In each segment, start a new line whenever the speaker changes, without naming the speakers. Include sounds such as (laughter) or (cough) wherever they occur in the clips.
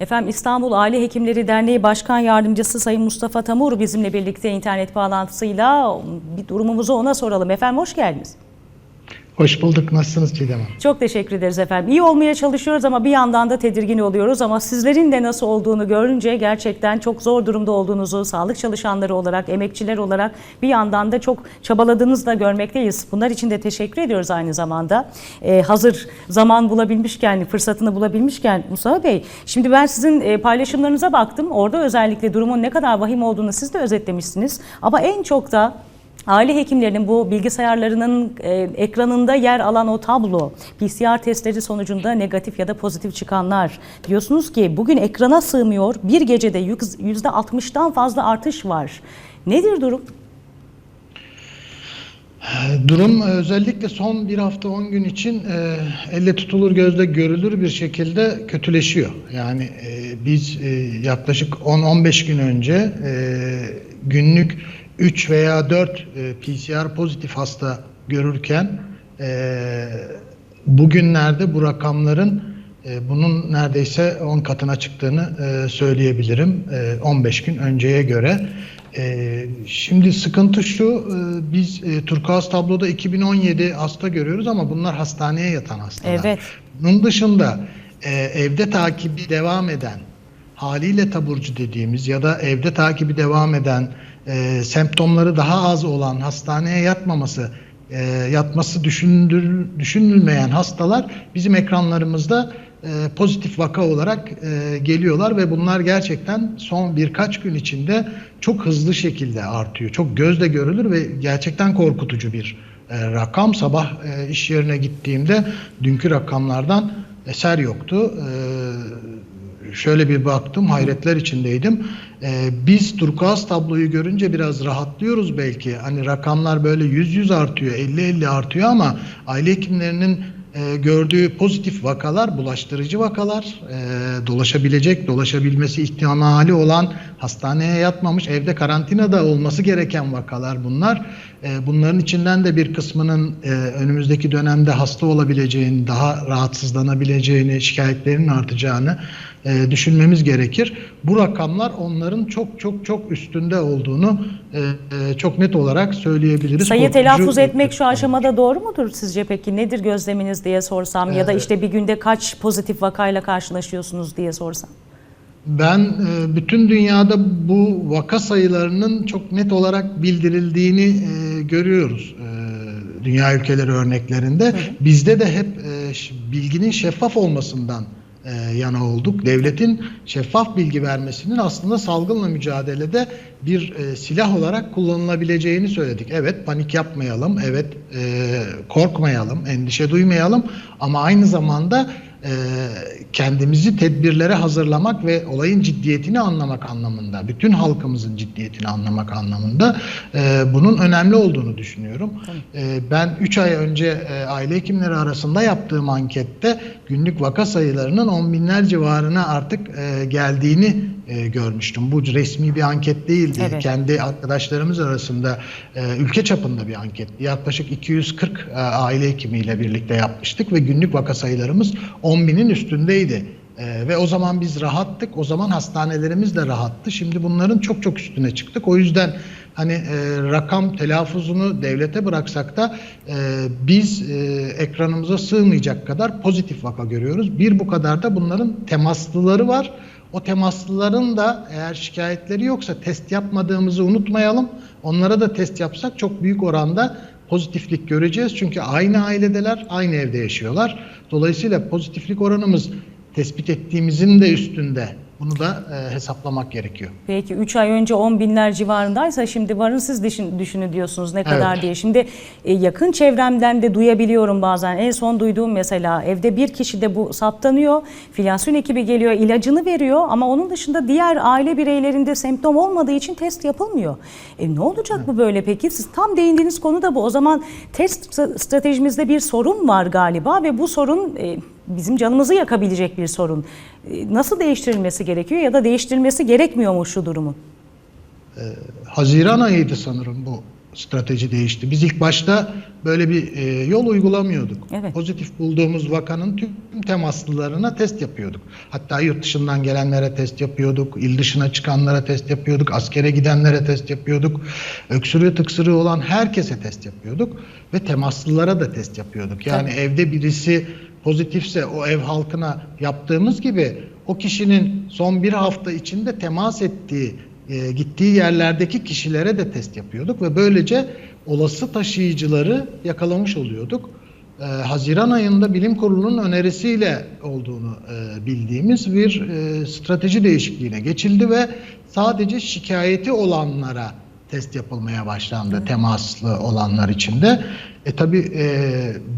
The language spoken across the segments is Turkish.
Efendim İstanbul Aile Hekimleri Derneği Başkan Yardımcısı Sayın Mustafa Tamur bizimle birlikte internet bağlantısıyla bir durumumuzu ona soralım. Efendim hoş geldiniz.
Hoş bulduk. Nasılsınız Çiğdem Hanım?
Çok teşekkür ederiz efendim. İyi olmaya çalışıyoruz ama bir yandan da tedirgin oluyoruz. Ama sizlerin de nasıl olduğunu görünce gerçekten çok zor durumda olduğunuzu, sağlık çalışanları olarak, emekçiler olarak bir yandan da çok çabaladığınızı da görmekteyiz. Bunlar için de teşekkür ediyoruz aynı zamanda. Ee, hazır zaman bulabilmişken, fırsatını bulabilmişken Mustafa Bey, şimdi ben sizin e, paylaşımlarınıza baktım. Orada özellikle durumun ne kadar vahim olduğunu siz de özetlemişsiniz. Ama en çok da Aile hekimlerinin bu bilgisayarlarının e, ekranında yer alan o tablo, PCR testleri sonucunda negatif ya da pozitif çıkanlar diyorsunuz ki bugün ekrana sığmıyor. Bir gecede yüz- %60'tan fazla artış var. Nedir durum?
Durum özellikle son bir hafta 10 gün için e, elle tutulur gözle görülür bir şekilde kötüleşiyor. Yani e, biz e, yaklaşık 10-15 gün önce e, günlük 3 veya 4 e, PCR pozitif hasta görürken e, bugünlerde bu rakamların e, bunun neredeyse 10 katına çıktığını e, söyleyebilirim e, 15 gün önceye göre. E, şimdi sıkıntı şu, e, biz e, Turkuaz tabloda 2017 hasta görüyoruz ama bunlar hastaneye yatan hastalar.
Evet.
Bunun dışında e, evde takibi devam eden, haliyle taburcu dediğimiz ya da evde takibi devam eden, e, semptomları daha az olan, hastaneye yatmaması, e, yatması düşündür, düşünülmeyen hastalar bizim ekranlarımızda e, pozitif vaka olarak e, geliyorlar ve bunlar gerçekten son birkaç gün içinde çok hızlı şekilde artıyor. Çok gözle görülür ve gerçekten korkutucu bir e, rakam. Sabah e, iş yerine gittiğimde dünkü rakamlardan eser yoktu. E, şöyle bir baktım, hayretler içindeydim. E, biz turkuaz tabloyu görünce biraz rahatlıyoruz belki. Hani rakamlar böyle 100-100 artıyor, 50-50 artıyor ama aile hekimlerinin e, gördüğü pozitif vakalar, bulaştırıcı vakalar, e, dolaşabilecek, dolaşabilmesi ihtimali olan, hastaneye yatmamış, evde karantinada olması gereken vakalar bunlar. E, bunların içinden de bir kısmının e, önümüzdeki dönemde hasta olabileceğini, daha rahatsızlanabileceğini, şikayetlerinin artacağını e, düşünmemiz gerekir. Bu rakamlar onların çok çok çok üstünde olduğunu çok net olarak söyleyebiliriz.
Sayı
Korkutucu-
telaffuz etmek şu aşamada doğru mudur sizce peki? Nedir gözleminiz diye sorsam ya da işte bir günde kaç pozitif vakayla karşılaşıyorsunuz diye sorsam.
Ben e, bütün dünyada bu vaka sayılarının çok net olarak bildirildiğini e, görüyoruz. E, dünya ülkeleri örneklerinde. Bizde de hep bilginin şeffaf olmasından yana olduk. Devletin şeffaf bilgi vermesinin aslında salgınla mücadelede bir e, silah olarak kullanılabileceğini söyledik. Evet panik yapmayalım, evet e, korkmayalım, endişe duymayalım ama aynı zamanda e, kendimizi tedbirlere hazırlamak ve olayın ciddiyetini anlamak anlamında, bütün halkımızın ciddiyetini anlamak anlamında e, bunun önemli olduğunu düşünüyorum. E, ben 3 ay önce e, aile hekimleri arasında yaptığım ankette günlük vaka sayılarının 10 binler civarına artık e, geldiğini e, görmüştüm. Bu resmi bir anket değildi.
Evet.
Kendi arkadaşlarımız arasında e, ülke çapında bir anket. Yaklaşık 240 e, aile hekimiyle birlikte yapmıştık ve günlük vaka sayılarımız 10 binin üstündeydi. E, ve o zaman biz rahattık. O zaman hastanelerimiz de rahattı. Şimdi bunların çok çok üstüne çıktık. O yüzden hani e, rakam telaffuzunu devlete bıraksak da e, biz e, ekranımıza sığmayacak kadar pozitif vaka görüyoruz. Bir bu kadar da bunların temaslıları var. O temaslıların da eğer şikayetleri yoksa test yapmadığımızı unutmayalım. Onlara da test yapsak çok büyük oranda pozitiflik göreceğiz. Çünkü aynı ailedeler, aynı evde yaşıyorlar. Dolayısıyla pozitiflik oranımız tespit ettiğimizin de üstünde. Bunu da e, hesaplamak gerekiyor.
Peki 3 ay önce 10 binler civarındaysa şimdi varın siz düşün, düşünün diyorsunuz ne kadar
Evet.
diye. Şimdi e, yakın çevremden de duyabiliyorum bazen. En son duyduğum mesela evde bir kişi de bu saptanıyor. Filyasyon ekibi geliyor ilacını veriyor ama onun dışında diğer aile bireylerinde semptom olmadığı için test yapılmıyor. E, ne olacak bu böyle peki? Siz tam değindiğiniz konu da bu. O zaman test st- stratejimizde bir sorun var galiba ve bu sorun e, bizim canımızı yakabilecek bir sorun. E, Nasıl değiştirilmesi gerekiyor ya da değiştirilmesi gerekmiyor mu şu durumun?
Haziran ayıydı sanırım bu strateji değişti. Biz ilk başta böyle bir e, yol uygulamıyorduk.
Evet.
Pozitif bulduğumuz vakanın tüm temaslılarına test yapıyorduk. Hatta yurt dışından gelenlere test yapıyorduk, il dışına çıkanlara test yapıyorduk, askere gidenlere test yapıyorduk. Öksürüğü tıksırığı olan herkese test yapıyorduk ve temaslılara da test yapıyorduk. Yani evde birisi pozitifse o ev halkına yaptığımız gibi o kişinin son bir hafta içinde temas ettiği, e, gittiği yerlerdeki kişilere de test yapıyorduk ve böylece olası taşıyıcıları yakalamış oluyorduk. Ee, Haziran ayında bilim kurulunun önerisiyle olduğunu e, bildiğimiz bir e, strateji değişikliğine geçildi ve sadece şikayeti olanlara test yapılmaya başlandı temaslı olanlar için de. E tabi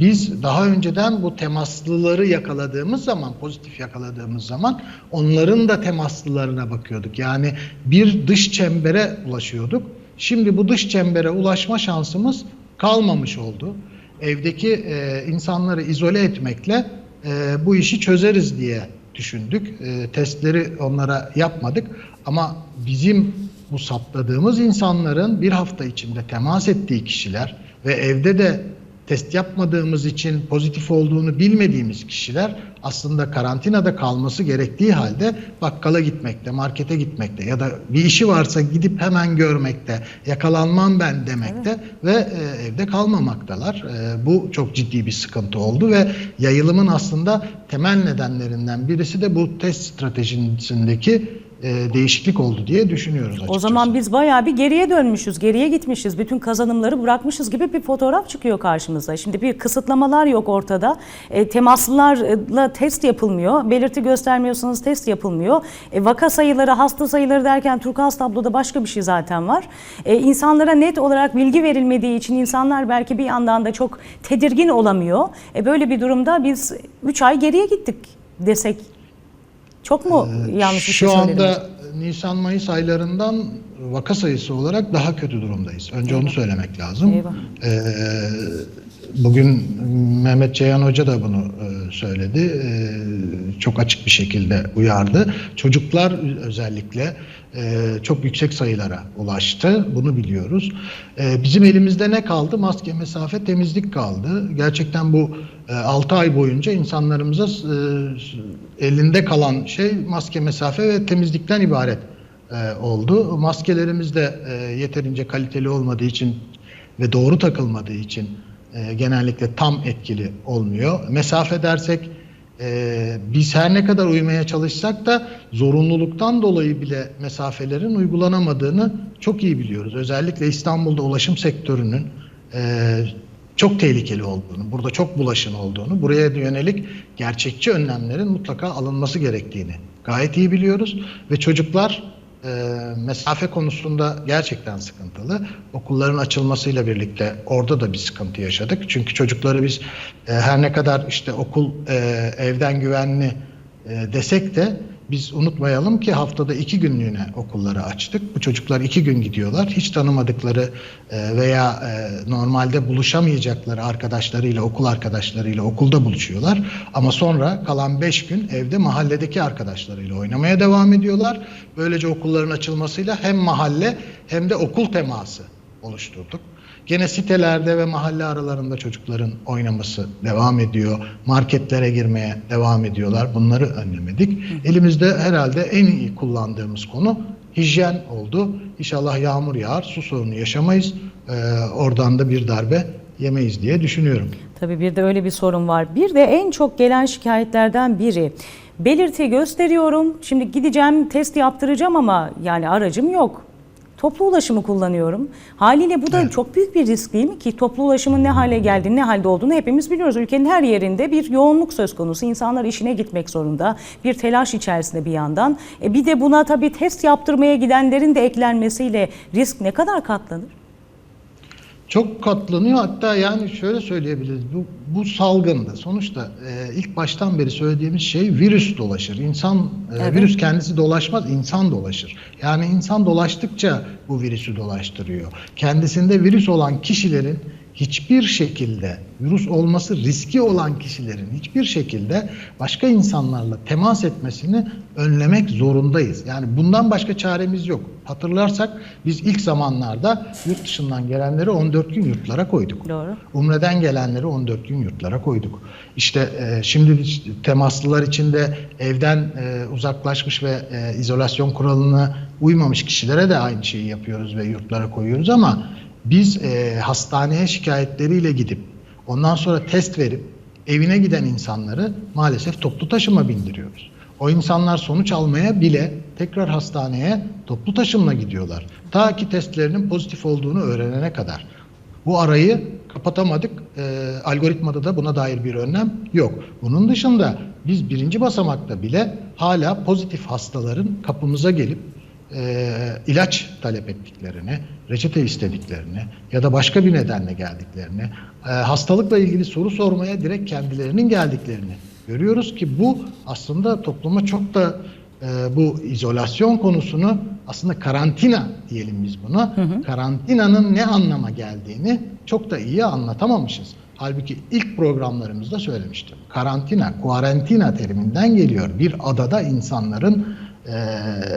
biz daha önceden bu temaslıları yakaladığımız zaman, pozitif yakaladığımız zaman onların da temaslılarına bakıyorduk. Yani bir dış çembere ulaşıyorduk. Şimdi bu dış çembere ulaşma şansımız kalmamış oldu evdeki e, insanları izole etmekle e, bu işi çözeriz diye düşündük. E, testleri onlara yapmadık ama bizim bu saptadığımız insanların bir hafta içinde temas ettiği kişiler ve evde de test yapmadığımız için pozitif olduğunu bilmediğimiz kişiler aslında karantinada kalması gerektiği halde bakkala gitmekte, markete gitmekte ya da bir işi varsa gidip hemen görmekte, yakalanmam ben demekte ve e, evde kalmamaktalar. E, bu çok ciddi bir sıkıntı oldu ve yayılımın aslında temel nedenlerinden birisi de bu test stratejisindeki e, değişiklik oldu diye düşünüyoruz açıkçası.
O zaman biz bayağı bir geriye dönmüşüz, geriye gitmişiz. Bütün kazanımları bırakmışız gibi bir fotoğraf çıkıyor karşımıza. Şimdi bir kısıtlamalar yok ortada. E, temaslılarla test yapılmıyor. Belirti göstermiyorsanız test yapılmıyor. E, vaka sayıları, hasta sayıları derken Turkuaz tabloda başka bir şey zaten var. E, insanlara net olarak bilgi verilmediği için insanlar belki bir yandan da çok tedirgin olamıyor. E, böyle bir durumda biz 3 ay geriye gittik desek çok mu yanlış bir şey
Şu anda Nisan-Mayıs aylarından vaka sayısı olarak daha kötü durumdayız. Önce onu söylemek lazım.
Eyvah.
Ee, bugün Mehmet Ceyhan Hoca da bunu e, söyledi. Ee, çok açık bir şekilde uyardı. Çocuklar özellikle e, çok yüksek sayılara ulaştı. Bunu biliyoruz. Ee, bizim elimizde ne kaldı? Maske, mesafe, temizlik kaldı. Gerçekten bu 6 ay boyunca insanlarımıza e, elinde kalan şey maske, mesafe ve temizlikten ibaret e, oldu. Maskelerimiz de e, yeterince kaliteli olmadığı için ve doğru takılmadığı için e, genellikle tam etkili olmuyor. Mesafe dersek biz her ne kadar uymaya çalışsak da zorunluluktan dolayı bile mesafelerin uygulanamadığını çok iyi biliyoruz. Özellikle İstanbul'da ulaşım sektörünün çok tehlikeli olduğunu, burada çok bulaşın olduğunu, buraya yönelik gerçekçi önlemlerin mutlaka alınması gerektiğini gayet iyi biliyoruz ve çocuklar e, mesafe konusunda gerçekten sıkıntılı. Okulların açılmasıyla birlikte orada da bir sıkıntı yaşadık. Çünkü çocukları biz e, her ne kadar işte okul e, evden güvenli e, desek de biz unutmayalım ki haftada iki günlüğüne okulları açtık. Bu çocuklar iki gün gidiyorlar. Hiç tanımadıkları e, veya e, normalde buluşamayacakları arkadaşlarıyla, okul arkadaşlarıyla okulda buluşuyorlar. Ama sonra kalan beş gün evde mahalledeki arkadaşlarıyla oynamaya devam ediyorlar. Böylece okulların açılmasıyla hem mahalle hem de okul teması oluşturduk. Gene sitelerde ve mahalle aralarında çocukların oynaması devam ediyor. Marketlere girmeye devam ediyorlar. Bunları önlemedik. Elimizde herhalde en iyi kullandığımız konu hijyen oldu. İnşallah yağmur yağar, su sorunu yaşamayız. Ee, oradan da bir darbe yemeyiz diye düşünüyorum.
Tabii bir de öyle bir sorun var. Bir de en çok gelen şikayetlerden biri. Belirti gösteriyorum. Şimdi gideceğim test yaptıracağım ama yani aracım yok. Toplu ulaşımı kullanıyorum. Haliyle bu da
Evet.
çok büyük bir risk değil mi ki? Toplu ulaşımın ne hale geldiğini, ne halde olduğunu hepimiz biliyoruz. Ülkenin her yerinde bir yoğunluk söz konusu. İnsanlar işine gitmek zorunda. Bir telaş içerisinde bir yandan. E bir de buna tabii test yaptırmaya gidenlerin de eklenmesiyle risk ne kadar katlanır?
Çok katlanıyor hatta yani şöyle söyleyebiliriz bu, bu salgında sonuçta e, ilk baştan beri söylediğimiz şey virüs dolaşır. İnsan e,
Evet.
virüs kendisi dolaşmaz insan dolaşır. Yani insan dolaştıkça bu virüsü dolaştırıyor. Kendisinde virüs olan kişilerin hiçbir şekilde virüs olması riski olan kişilerin hiçbir şekilde başka insanlarla temas etmesini önlemek zorundayız. Yani bundan başka çaremiz yok. Hatırlarsak biz ilk zamanlarda yurt dışından gelenleri 14 gün yurtlara koyduk.
Doğru.
Umre'den gelenleri 14 gün yurtlara koyduk. İşte e, şimdi temaslılar içinde evden e, uzaklaşmış ve e, izolasyon kuralına uymamış kişilere de aynı şeyi yapıyoruz ve yurtlara koyuyoruz ama biz e, hastaneye şikayetleriyle gidip ondan sonra test verip evine giden insanları maalesef toplu taşıma bindiriyoruz. O insanlar sonuç almaya bile tekrar hastaneye toplu taşımla gidiyorlar. Ta ki testlerinin pozitif olduğunu öğrenene kadar. Bu arayı kapatamadık. Ee, algoritmada da buna dair bir önlem yok. Bunun dışında biz birinci basamakta bile hala pozitif hastaların kapımıza gelip e, ilaç talep ettiklerini, reçete istediklerini ya da başka bir nedenle geldiklerini, e, hastalıkla ilgili soru sormaya direkt kendilerinin geldiklerini görüyoruz ki bu aslında topluma çok da e, bu izolasyon konusunu aslında karantina diyelim biz buna. Karantinanın ne anlama geldiğini çok da iyi anlatamamışız. Halbuki ilk programlarımızda söylemiştim. Karantina, kuarantina teriminden geliyor. Bir adada insanların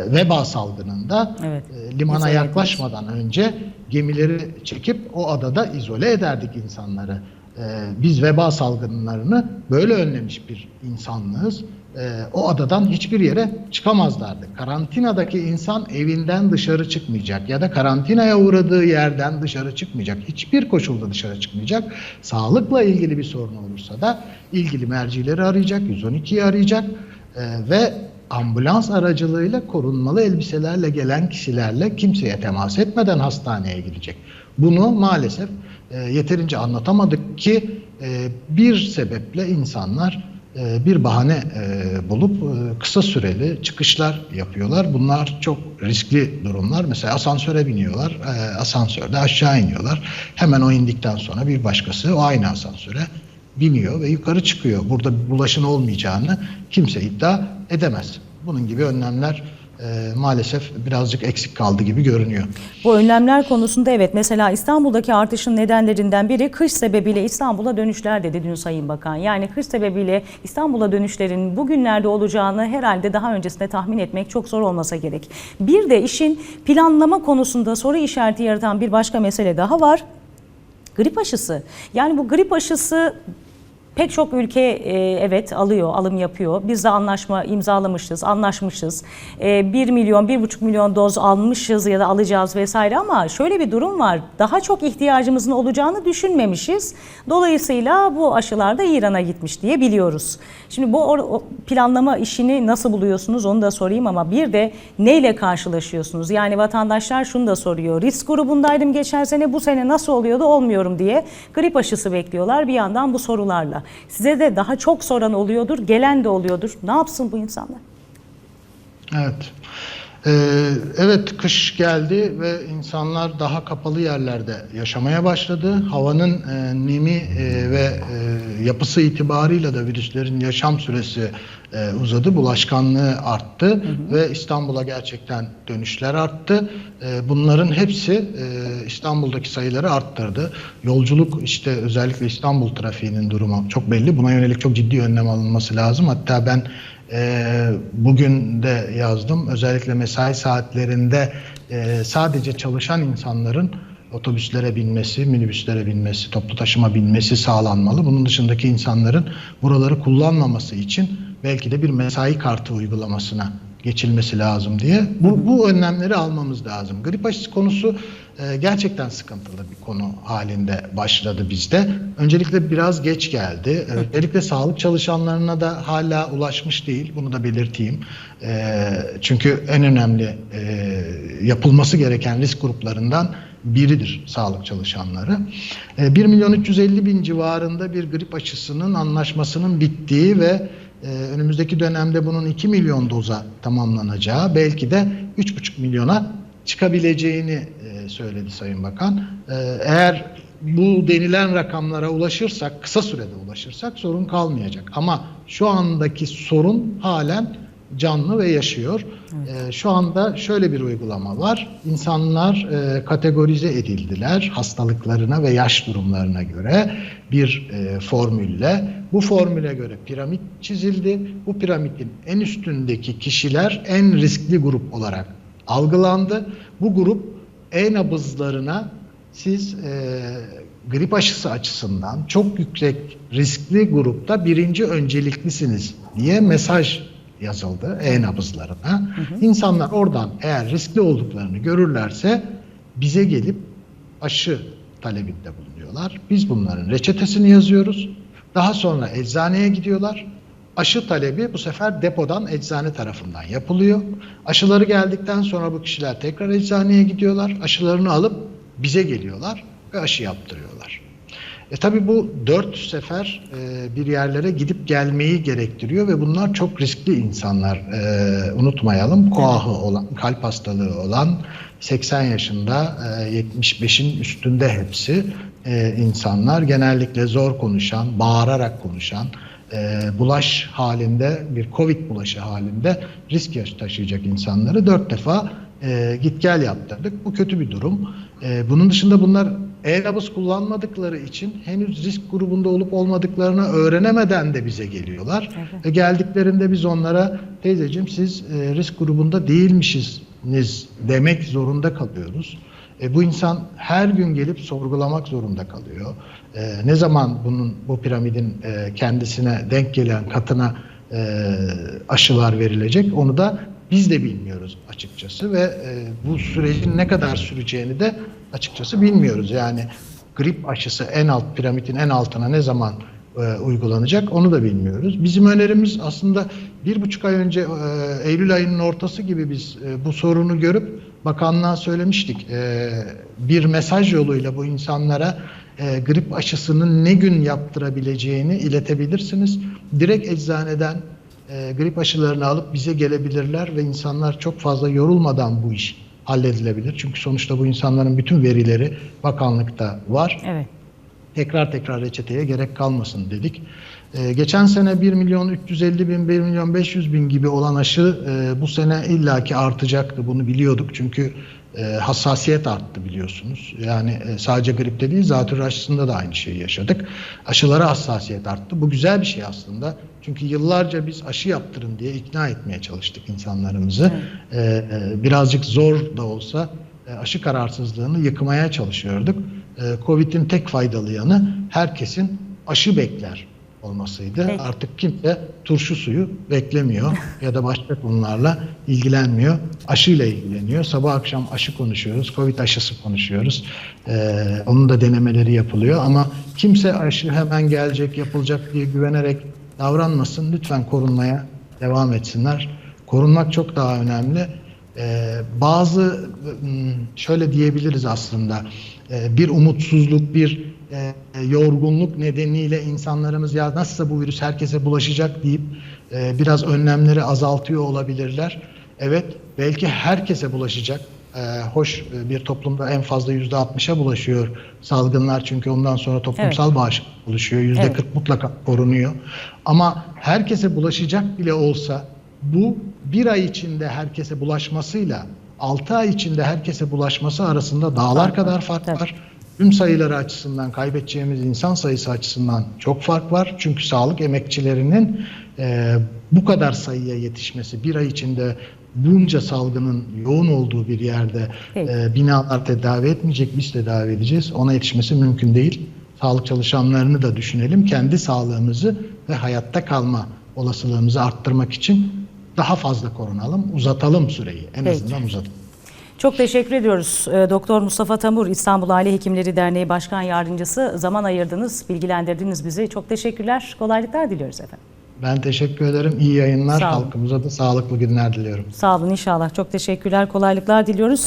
veba salgınında
Evet,
e, limana
izole
yaklaşmadan önce gemileri çekip o adada izole ederdik insanları. E, biz veba salgınlarını böyle önlemiş bir insanlığız. E, o adadan hiçbir yere çıkamazlardı. Karantinadaki insan evinden dışarı çıkmayacak ya da karantinaya uğradığı yerden dışarı çıkmayacak. Hiçbir koşulda dışarı çıkmayacak. Sağlıkla ilgili bir sorun olursa da ilgili mercileri arayacak, 112'yi arayacak e, ve ambulans aracılığıyla korunmalı elbiselerle gelen kişilerle kimseye temas etmeden hastaneye gidecek. Bunu maalesef e, yeterince anlatamadık ki e, bir sebeple insanlar e, bir bahane e, bulup e, kısa süreli çıkışlar yapıyorlar. Bunlar çok riskli durumlar. Mesela asansöre biniyorlar, e, asansörde aşağı iniyorlar. Hemen o indikten sonra bir başkası o aynı asansöre biniyor ve yukarı çıkıyor. Burada bulaşın olmayacağını kimse iddia edemez. Bunun gibi önlemler e, maalesef birazcık eksik kaldı gibi görünüyor.
Bu önlemler konusunda evet mesela İstanbul'daki artışın nedenlerinden biri kış sebebiyle İstanbul'a dönüşler dedi dün Sayın Bakan. Yani kış sebebiyle İstanbul'a dönüşlerin bugünlerde olacağını herhalde daha öncesinde tahmin etmek çok zor olmasa gerek. Bir de işin planlama konusunda soru işareti yaratan bir başka mesele daha var. Grip aşısı. Yani bu grip aşısı Pek çok ülke e, evet alıyor, alım yapıyor. Biz de anlaşma imzalamışız, anlaşmışız. E, 1 milyon, 1,5 milyon doz almışız ya da alacağız vesaire ama şöyle bir durum var. Daha çok ihtiyacımızın olacağını düşünmemişiz. Dolayısıyla bu aşılar da İran'a gitmiş diye biliyoruz. Şimdi bu planlama işini nasıl buluyorsunuz onu da sorayım ama bir de neyle karşılaşıyorsunuz? Yani vatandaşlar şunu da soruyor. Risk grubundaydım geçen sene bu sene nasıl oluyordu olmuyorum diye grip aşısı bekliyorlar bir yandan bu sorularla. Size de daha çok soran oluyordur, gelen de oluyordur. Ne yapsın bu insanlar?
Evet. Ee, evet kış geldi ve insanlar daha kapalı yerlerde yaşamaya başladı. Havanın e, nemi e, ve e, yapısı itibarıyla da virüslerin yaşam süresi e, uzadı. Bulaşkanlığı arttı ve İstanbul'a gerçekten dönüşler arttı. E, bunların hepsi e, İstanbul'daki sayıları arttırdı. Yolculuk işte özellikle İstanbul trafiğinin durumu çok belli. Buna yönelik çok ciddi önlem alınması lazım. Hatta ben ee, bugün de yazdım. Özellikle mesai saatlerinde e, sadece çalışan insanların otobüslere binmesi, minibüslere binmesi, toplu taşıma binmesi sağlanmalı. Bunun dışındaki insanların buraları kullanmaması için belki de bir mesai kartı uygulamasına geçilmesi lazım diye. Bu, bu önlemleri almamız lazım. Grip aşısı konusu e, gerçekten sıkıntılı bir konu halinde başladı bizde. Öncelikle biraz geç geldi. Özellikle sağlık çalışanlarına da hala ulaşmış değil. Bunu da belirteyim. E, çünkü en önemli e, yapılması gereken risk gruplarından biridir sağlık çalışanları. E, 1 milyon 350 bin civarında bir grip aşısının anlaşmasının bittiği ve ee, önümüzdeki dönemde bunun 2 milyon doza tamamlanacağı, belki de 3,5 milyona çıkabileceğini e, söyledi Sayın Bakan. Ee, eğer bu denilen rakamlara ulaşırsak, kısa sürede ulaşırsak sorun kalmayacak. Ama şu andaki sorun halen canlı ve yaşıyor. Ee, şu anda şöyle bir uygulama var. İnsanlar e, kategorize edildiler hastalıklarına ve yaş durumlarına göre bir e, formülle. Bu formüle göre piramit çizildi. Bu piramidin en üstündeki kişiler en riskli grup olarak algılandı. Bu grup e-nabızlarına siz e, grip aşısı açısından çok yüksek riskli grupta birinci önceliklisiniz diye mesaj yazıldı e-nabızlarına. İnsanlar oradan eğer riskli olduklarını görürlerse bize gelip aşı talebinde bulunuyorlar. Biz bunların reçetesini yazıyoruz. Daha sonra eczaneye gidiyorlar. Aşı talebi bu sefer depodan eczane tarafından yapılıyor. Aşıları geldikten sonra bu kişiler tekrar eczaneye gidiyorlar. Aşılarını alıp bize geliyorlar ve aşı yaptırıyorlar. E tabi bu dört sefer e, bir yerlere gidip gelmeyi gerektiriyor ve bunlar çok riskli insanlar. E, unutmayalım koahı olan, kalp hastalığı olan 80 yaşında e, 75'in üstünde hepsi e, insanlar. Genellikle zor konuşan, bağırarak konuşan, e, bulaş halinde bir Covid bulaşı halinde risk yaş- taşıyacak insanları dört defa e, git gel yaptırdık. Bu kötü bir durum. E, bunun dışında bunlar e-nabız kullanmadıkları için henüz risk grubunda olup olmadıklarını öğrenemeden de bize geliyorlar. Ve geldiklerinde biz onlara teyzeciğim siz e, risk grubunda değilmişsiniz demek zorunda kalıyoruz. E, bu insan her gün gelip sorgulamak zorunda kalıyor. E, ne zaman bunun bu piramidin e, kendisine denk gelen katına e, aşılar verilecek onu da biz de bilmiyoruz açıkçası ve e, bu sürecin ne kadar süreceğini de açıkçası bilmiyoruz. Yani grip aşısı en alt piramidin en altına ne zaman e, uygulanacak onu da bilmiyoruz. Bizim önerimiz aslında bir buçuk ay önce e, Eylül ayının ortası gibi biz e, bu sorunu görüp bakanlığa söylemiştik. E, bir mesaj yoluyla bu insanlara e, grip aşısının ne gün yaptırabileceğini iletebilirsiniz. Direkt eczaneden e, grip aşılarını alıp bize gelebilirler ve insanlar çok fazla yorulmadan bu iş halledilebilir. Çünkü sonuçta bu insanların bütün verileri bakanlıkta var
Evet.
tekrar tekrar reçeteye gerek kalmasın dedik. Ee, geçen sene 1 milyon 350 bin, 1 milyon 500 bin gibi olan aşı e, bu sene illaki artacaktı. Bunu biliyorduk çünkü e, hassasiyet arttı biliyorsunuz. Yani e, sadece gripte değil zatürre aşısında da aynı şeyi yaşadık. Aşılara hassasiyet arttı. Bu güzel bir şey aslında. Çünkü yıllarca biz aşı yaptırın diye ikna etmeye çalıştık insanlarımızı. E, e, birazcık zor da olsa e, aşı kararsızlığını yıkmaya çalışıyorduk. E, Covid'in tek faydalı yanı herkesin aşı bekler olmasıydı.
Peki.
Artık kimse turşu suyu beklemiyor (laughs) ya da başka konularla ilgilenmiyor. Aşıyla ilgileniyor. Sabah akşam aşı konuşuyoruz. Covid aşısı konuşuyoruz. E, onun da denemeleri yapılıyor ama kimse aşı hemen gelecek, yapılacak diye güvenerek davranmasın. Lütfen korunmaya devam etsinler. Korunmak çok daha önemli. Ee, bazı m, şöyle diyebiliriz aslında Ee, bir umutsuzluk, bir e, yorgunluk nedeniyle insanlarımız ya nasılsa bu virüs herkese bulaşacak deyip e, biraz önlemleri azaltıyor olabilirler. Evet belki herkese bulaşacak. Ee, hoş e, bir toplumda en fazla yüzde 60'a bulaşıyor salgınlar çünkü ondan sonra toplumsal bağışıklık oluşuyor. Yüzde
Evet.
%40 mutlaka korunuyor. Ama herkese bulaşacak bile olsa bu bir ay içinde herkese bulaşmasıyla 6 ay içinde herkese bulaşması arasında dağlar kadar fark
Tabii.
Tüm sayıları açısından kaybedeceğimiz insan sayısı açısından çok fark var. Çünkü sağlık emekçilerinin e, bu kadar sayıya yetişmesi bir ay içinde bunca salgının yoğun olduğu bir yerde
Peki.
e, binalar tedavi etmeyecek biz tedavi edeceğiz. Ona yetişmesi mümkün değil. Sağlık çalışanlarını da düşünelim. Kendi sağlığımızı ve hayatta kalma olasılığımızı arttırmak için daha fazla korunalım, uzatalım süreyi. En
Peki.
azından uzatalım.
Çok teşekkür ediyoruz. Ee, Doktor Mustafa Tamur, İstanbul Aile Hekimleri Derneği Başkan Yardımcısı. Zaman ayırdınız, bilgilendirdiniz bizi. Çok teşekkürler. Kolaylıklar diliyoruz efendim.
Ben teşekkür ederim. İyi yayınlar. Halkımıza da sağlıklı günler diliyorum.
Sağ olun inşallah. Çok teşekkürler. Kolaylıklar diliyoruz.